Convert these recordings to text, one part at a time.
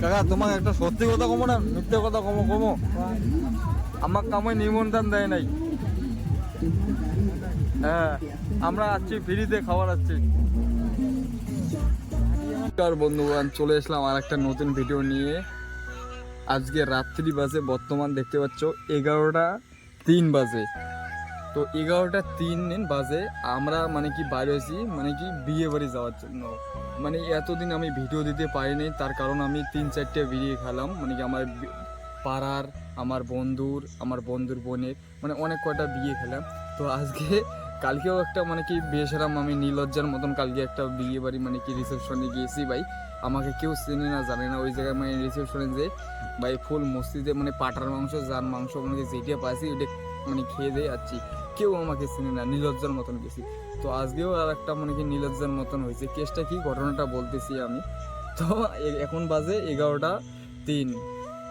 কাকা, তোমাকে একটা সত্যি কথা কমো না, মিথ্যে কথা কমো কমো। আমার কামে নিমন্ত্রণ দেয় নাই। হ্যাঁ আমরা আছি ফ্রিতে খাবার আছি নমস্কার বন্ধুগণ, চলে আসলাম আর একটা নতুন ভিডিও নিয়ে। আজকে রাত্রি বাজে, বর্তমান দেখতে পাচ্ছ এগারোটা তিন বাজে। তো এগারোটা তিন দিন বাজে, আমরা মানে কি বাইরে হয়েছি মানে কি বিয়ে বাড়ি যাওয়ার জন্য। মানে এতদিন আমি ভিডিও দিতে পারিনি, তার কারণ আমি তিন চারটে বিয়ে খেলাম মানে কি আমার পাড়ার, আমার বন্ধুর আমার বন্ধুর বোনের মানে অনেক কয়টা বিয়ে খেলাম। তো আজকে কালকেও একটা মানে কি বিয়ে সেরাম আমি নীলজ্জার মতন কালকে একটা বিয়ে বাড়ি মানে কি রিসেপশনে গিয়েছি ভাই। আমাকে কেউ চেনে না, জানে না, ওই জায়গায় মানে রিসেপশনে যে ভাই ফুল মসজিদে মানে পাটার মাংস যার মাংস মানে যেটা পাইছি ওটা মানে খেয়ে দিয়ে যাচ্ছি কেউ আমাকে চিনে না নীলজ্জার মতন গেছি। তো আজকেও আর একটা মনে কি নীলজ্জার মতন হয়েছে। কেসটা কি? ঘটনাটা বলতেছি আমি। তো এখন বাজে এগারোটা তিন।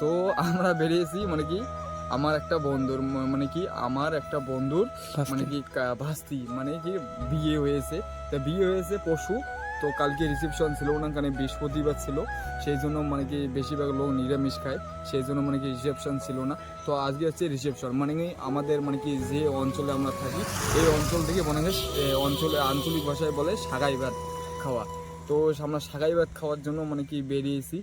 তো আমরা বেরিয়েছি মানে কি আমার একটা বন্ধুর মানে কি আমার একটা বন্ধুর মানে কি ভাস্তি মানে কি বিয়ে হয়েছে। তা বিয়ে হয়েছে পশু। তো কালকে রিসেপশন ছিল না কারণ বৃহস্পতিবার ছিল সেই জন্য মানে কি বেশিরভাগ লোক নিরামিষ খায় সেই জন্য মানে কি রিসেপশন ছিল না। তো আজকে হচ্ছে রিসেপশন মানে কি আমাদের মানে কি যে অঞ্চলে আমরা থাকি এই অঞ্চল থেকে মানে এ, অঞ্চলে আঞ্চলিক ভাষায় বলে সাগাই ভাত খাওয়া। তো আমরা সাগাই ভাত খাওয়ার জন্য মানে কি বেরিয়েছি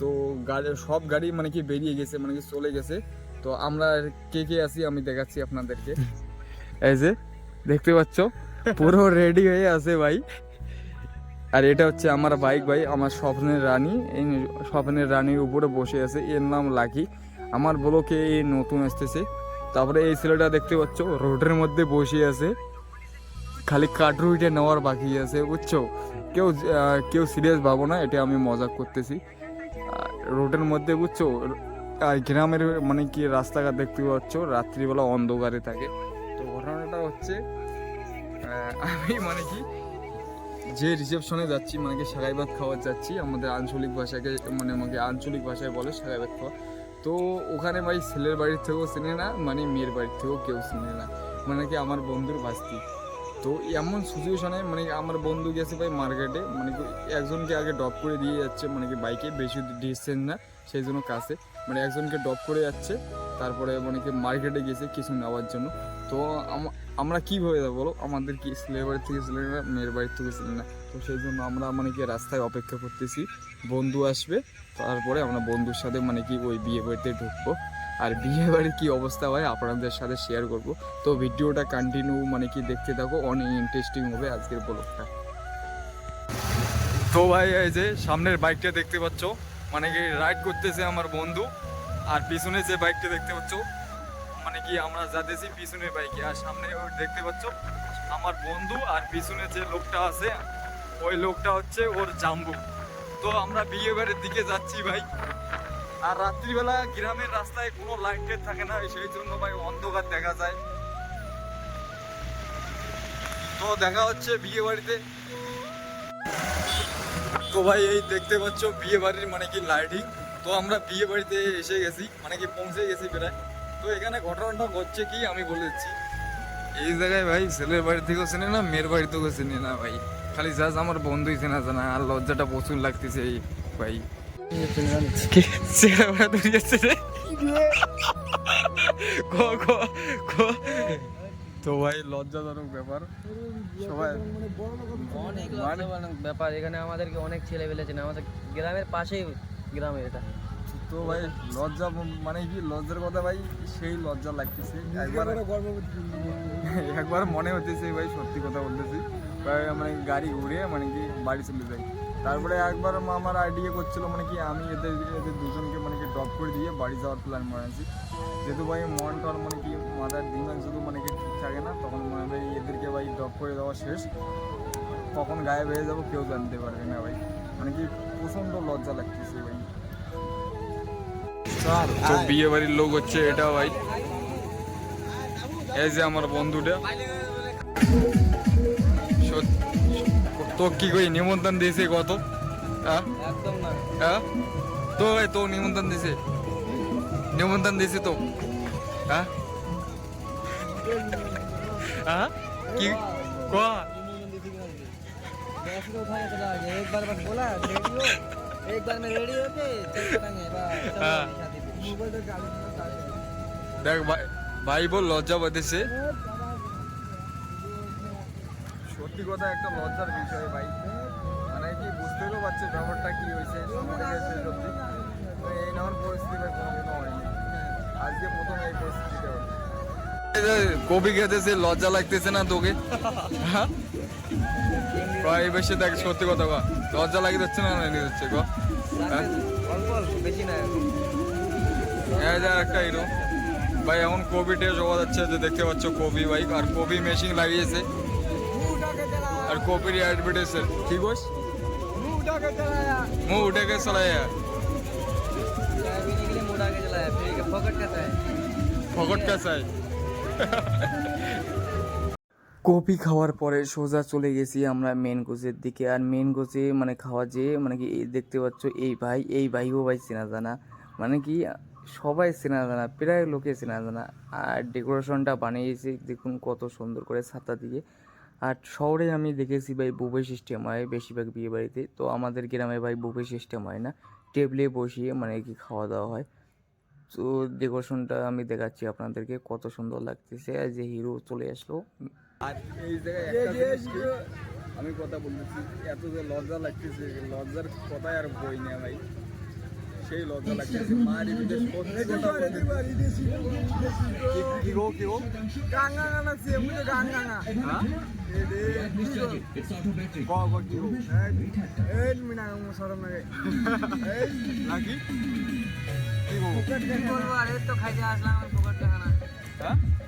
তো গাড়ি সব গাড়ি মানে কি বেরিয়ে গেছে মানে কি চলে গেছে। তো আমরা কে কে আছি আমি দেখাচ্ছি আপনাদেরকে। এই যে দেখতে পাচ্ছ পুরো রেডি হয়ে আছে ভাই। আর এটা হচ্ছে আমার বাইক ভাই, আমার স্বপ্নের রানী। এই স্বপ্নের রানীর উপরে বসে আছে, এর নাম লাকি। আমার ব্লকে এই নতুন আসতেছে। তারপরে এই ছেলেটা দেখতে পাচ্ছ, রোডের মধ্যে বসে আছে। খালি কাটরুইটে নেওয়ার বাকি আছে, বুঝছ? কেউ কেউ সিরিয়াস ভাবো না, এটা আমি মজা করতেছি। রোডের মধ্যে, বুঝছ? আর গ্রামের মানে কি, রাস্তাঘাট দেখতে পাচ্ছ, রাত্রিবেলা অন্ধকারে থাকে। তো ঘটনাটা হচ্ছে আমি মানে কি যে রিসেপশনে যাচ্ছি মানে সাগাই ভাত খাওয়ার যাচ্ছি, আমাদের আঞ্চলিক ভাষাকে মানে আমাকে আঞ্চলিক ভাষায় বলে সাগাই ভাত খাওয়া। তো ওখানে ভাই ছেলের বাড়ির থেকেও চেনে না মানে মেয়ের বাড়ির থেকেও কেউ চেনে না। মানে কি আমার বন্ধুর ভাস্তি। তো এমন সিচুয়েশনে মানে আমার বন্ধু গেছে ভাই মার্কেটে মানে একজনকে আগে ড্রপ করে দিয়ে যাচ্ছে মানে কি বাইকে বেশি ডিস্টেন্স না, সেই জন্য কাছে। মানে একজনকে ড্রপ করে যাচ্ছে, তারপরে মানে কি মার্কেটে গেছে কিছু নেওয়ার জন্য। তো আম- আমরা কীভাবে যাব বলো? আমাদের কি ছেলের বাড়ির থেকে ছেলে না, মেয়ের বাড়ির থেকে ছেলে না? তো সেই জন্য আমরা মানে কি রাস্তায় অপেক্ষা করতেছি। বন্ধু আসবে, তারপরে আমরা বন্ধুর সাথে মানে কি ওই বিয়ে বাড়িতে ঢুকবো। আর বিয়ে বাড়ির কী অবস্থা হয় আপনাদের সাথে শেয়ার করব। তো ভিডিওটা কন্টিনিউ মানে কি দেখতে থাকো, অনেক ইন্টারেস্টিং হবে আজকের ব্লগটা তো ভাই, এই যে সামনের বাইকটা দেখতে পাচ্ছ। মানে কি রাইড করতেছে আমার বন্ধু। আর পিছনে যে বাইকটা দেখতে পাচ্ছ মানে কি আমরা যাতেছি পিছনে বাইকে। আর সামনে দেখতে পাচ্ছ, আমার বন্ধু আর পিছনে যে লোকটা আছে, ওই লোকটা হচ্ছে ওর জাম্বু। তো আমরা বিয়ে বাড়ির দিকে যাচ্ছি ভাই। আর রাত্রিবেলা গ্রামের রাস্তায় কোনো লাইট থাকে না, সেই জন্য ভাই অন্ধকার দেখা যায়। তো দেখা হচ্ছে বিয়ে বাড়িতে তো ভাই এই দেখতে পাচ্ছ বিয়ে বাড়ির মানে কি লাইটিং তো আমরা বিয়ে বাড়িতে এসে গেছি মানে কি পৌঁছে গেছি প্রায়। তো এখানে ঘটনাটা হচ্ছে কি আমি বলে দিচ্ছি। এই জায়গায় ভাই ছেলের বাড়ি থেকেও চেনে না মেয়ের বাড়ি থেকেও চেনে না ভাই। খালি জাস্ট আমার বন্ধুই চেনা জানা আর লজ্জাটা প্রচুর লাগতেছে এই ভাই। চেহারা বেড়া দূরে যাচ্ছে রে। তো ভাই লজ্জাজনক ব্যাপার। সবাই অনেক লজ্জাজনক ব্যাপার। এখানে আমাদেরকে অনেক ছেলে পেলেছে আমাদের গ্রামের পাশেই গ্রামে এটা। তো ভাই লজ্জা মানে কি লজ্জার কথা ভাই সেই লজ্জা লাগতেছে। একবার একবার মনে হতেছে ভাই সত্যি কথা বলতেছি। ভাই মানে গাড়ি ঘুরে মানে কি বাড়ি চলে যাই। তারপরে একবার আমার আইডিয়া করছিল মানে কি আমি এদের এদের দুজনকে মানে কি ড্রপ করে দিয়ে বাড়ি যাওয়ার প্ল্যান বানাইছি। যেহেতু ভাই মন টন মানে কি মাথার দিমাগ শুধু মানে কি ঠিক থাকে না তখন মনে হয় এদেরকে ভাই ড্রপ করে দেওয়া শেষ। কখন গায়েব হয়ে যাব কেউ জানতে পারবে না ভাই। মানে কি প্রচণ্ড লজ্জা লাগতেছে ভাই। তো বিয়ে বাড়ির লোক হচ্ছে এটা ভাই এই যে আমার বন্ধুটা সত- তো কি কই নিমন্ত্রণ দিয়েছে কত হ্যাঁ একদম না হ্যাঁ তো ভাই তো নিমন্ত্রণ দিয়েছে নিমন্ত্রণ দিয়েছে তো হ্যাঁ হ্যাঁ কি ক एक बार बस बोला रेडियो एक बार में रेडी होके चल पड़ेंगे बस चलो हाँ। शादी पे দেখ, ভাই ভাই বল লজ্জা পাইতেছে। সত্যি কথা, একটা লজ্জার বিষয় ভাই। মানে কি বুঝতে পারছে ব্যাপারটা কি হয়েছে তো এই নেওয়ার পরিস্থিতি আজকে প্রথম এই পরিস্থিতিতে কবি খেতেছে, লজ্জা লাগতেছে না তোকে? হ্যাঁ? ভাই বেশি দেখ, সত্যি কথা লজ্জা লাগি যাচ্ছে না না হচ্ছে গো হ্যাঁ? অল্প বেশি না হাজার একটা হিরো ভাই এখন কোভিডে শোভা যাচ্ছে যে দেখতে পাচ্ছ কবি বাইক আর কবি মেশিন লাগিয়েছে। আর কপির অ্যাডভার্টাইজ কি বস? মুখ উঠে কে চালায়া। ফকট কাঁচায়। কফি খাওয়ার পরে সোজা চলে গেছি আমরা মেন কোচের দিকে। আর মেন কোচে মানে খাওয়া যেয়ে মানে কি দেখতে পাচ্ছ এই ভাই, এই ভাইও ভাই চেনা জানা। মানে কি সবাই চেনা জানা, প্রায় লোকে চেনা জানা। আর ডেকোরেশনটা বানিয়েছে, দেখুন কত সুন্দর করে ছাতা দিয়ে। আর শহরে আমি দেখেছি ভাই, বুফে সিস্টেম হয় বেশিরভাগ বিয়ে বাড়িতে। তো আমাদের গ্রামে ভাই বুফে সিস্টেম হয় না। টেবিলে বসিয়ে মানে কি খাওয়া দাওয়া হয়। তো ডেকোরেশনটা আমি দেখাচ্ছি আপনাদেরকে, কত সুন্দর লাগতেছে। আর যে হিরো চলে আসলো। আর আমি কথা বলতেছি, এত যে লজ্জা লাগতেছে, লজ্জার কথাই আর বই না ভাই। সেই লজ্জা লাগতেছে মায়ের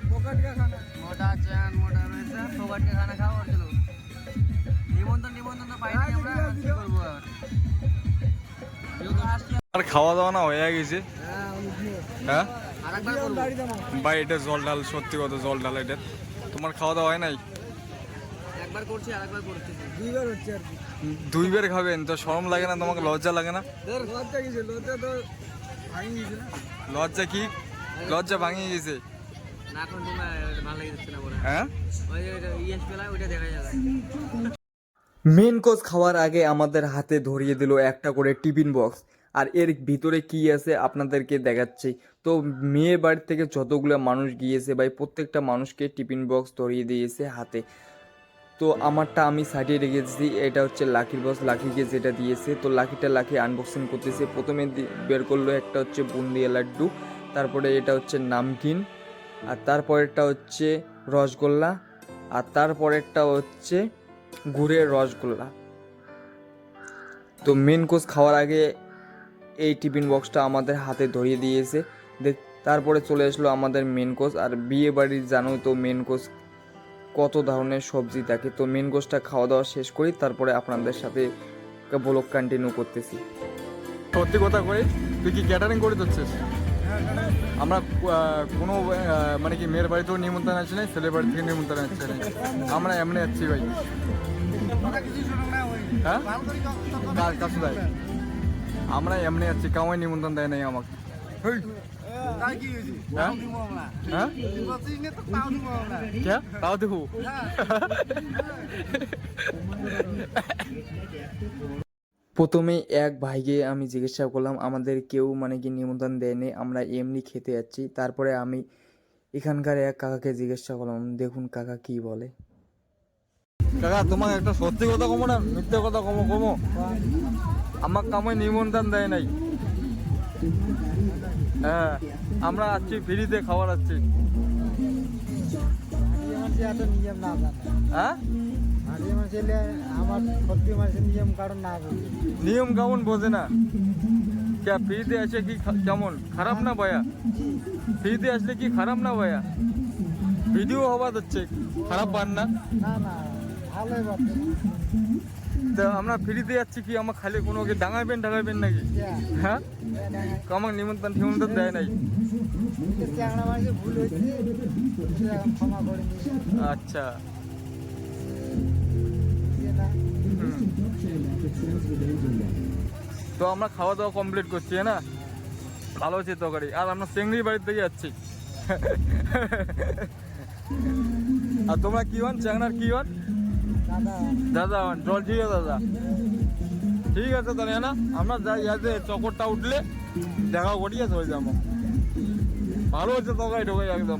মোটা মোটা রয়েছে খানা খাওয়া নিমন্ত্রণ নিমন্ত্রণ তো পাইনি আমরা কি করব আর খাওয়া দাওয়া না হয়ে গেছে। হ্যাঁ? হ্যাঁ ভাই এটা জল ডাল সত্যি কথা জল ডাল এটা। তোমার খাওয়া দাওয়া হয় নাই? একবার করছি দুইবার খাবেন? তো শরম লাগে না তোমাকে? লজ্জা লাগে না? লজ্জা কি? লজ্জা ভাঙিয়ে গেছে। না এখন তোমার ভালো লাগে যাচ্ছে না বলে হ্যাঁ মেন কোর্স খাওয়ার আগে আমাদের হাতে ধরিয়ে দিল একটা করে টিফিন বক্স। আর এর ভিতরে কি আছে আপনাদেরকে দেখাচ্ছি। তো মেয়ে বাড়ি থেকে যতগুলো মানুষ গিয়েছে ভাই, প্রত্যেকটা মানুষকে টিফিন বক্স ধরিয়ে দিয়েছে হাতে। তো আমারটা আমি সাইডে রেখেছি এটা হচ্ছে লাকির বক্স লাকিকে যেটা দিয়েছে। তো লাকিটা লাকি আনবক্সিং করতেছে। প্রথমে বের করল একটা হচ্ছে বুন্দিয়া লাড্ডু, তারপরে এটা হচ্ছে নামকিন, আর তারপরেরটা হচ্ছে রসগোল্লা, আর তারপরেরটা হচ্ছে গুড়ের রসগোল্লা। তো মেন কোর্স খাওয়ার আগে এই টিফিন বক্সটা আমাদের হাতে ধরিয়ে দিয়েছে। তারপরে চলে আসলো আমাদের মেন কোর্স আর বিয়ে বাড়ির জানোই তো মেন কোর্স কত ধরনের সবজি থাকে। তো মেন কোর্সটা খাওয়া দাওয়া শেষ করি তারপরে আপনাদের সাথে ব্লগ কন্টিনিউ করতেছি। সত্যি কথা কই তুই কি ক্যাটারিং করে দিচ্ছিস আমরা কোনো মানে কি মেয়ের বাড়িতেও নিমন্ত্রণ আছে না ছেলের বাড়ি থেকে নিমন্ত্রণ আছে না আমরা এমনি যাচ্ছি ভাই। হ্যাঁ? কার কাছে আমরা এমনি আছি কামাই নিমন্ত্রণ দেয় নাই আমাকে। হ্যাঁ? হ্যাঁ? তাও দিব দেখো প্রথমে এক ভাইকে আমি জিজ্ঞাসা করলাম আমাদের কেউ মানে কি নিমন্ত্রণ দেয়নি আমরা এমনি খেতে যাচ্ছি। তারপরে আমি এখানকার এক কাকাকে জিজ্ঞাসা করলাম দেখুন কাকা কি বলে? কাকা তোমাকে একটা সত্যি কথা কমো না মিথ্যে কথা কমো কমো। আমার কামে নিমন্ত্রণ দেয় নাই। হ্যাঁ আমরা আছি ফ্রিতে খাবার নিয়ম হ্যাঁ? নিয়ম কেমন বোঝে না। ফ্রিতে আসে কি কেমন? খারাপ না ভাইয়া? ফ্রিতে আসলে কি খারাপ না ভাইয়া? ভিডিও হওয়া যাচ্ছে, খারাপ পান না? ভালোই তো আমরা ফ্রিতে যাচ্ছি কি? আমার খালি কোনো কি ডাঙাইবেন ডাঙাইবেন নাকি? হ্যাঁ? আমাকে নিমন্ত্রণ নিমন্ত্রণ দেয় নাই। আচ্ছা। তো আমরা খাওয়া দাওয়া কমপ্লিট করছি হ্যাঁ না? ভালো হচ্ছে তরকারি। আর আমরা চেংড়ি বাড়ির থেকে যাচ্ছি। আর তোমরা কি হন? চ্যাংড়ার কি হন? দাদা, জল ঠিক আছে দাদা। ঠিক আছে তাহলে না? আমরা যাই আছে চকরটা উঠলে দেখা করিয়ে চলে যাব। ভালো হচ্ছে তকাই ঢোকাই একদম।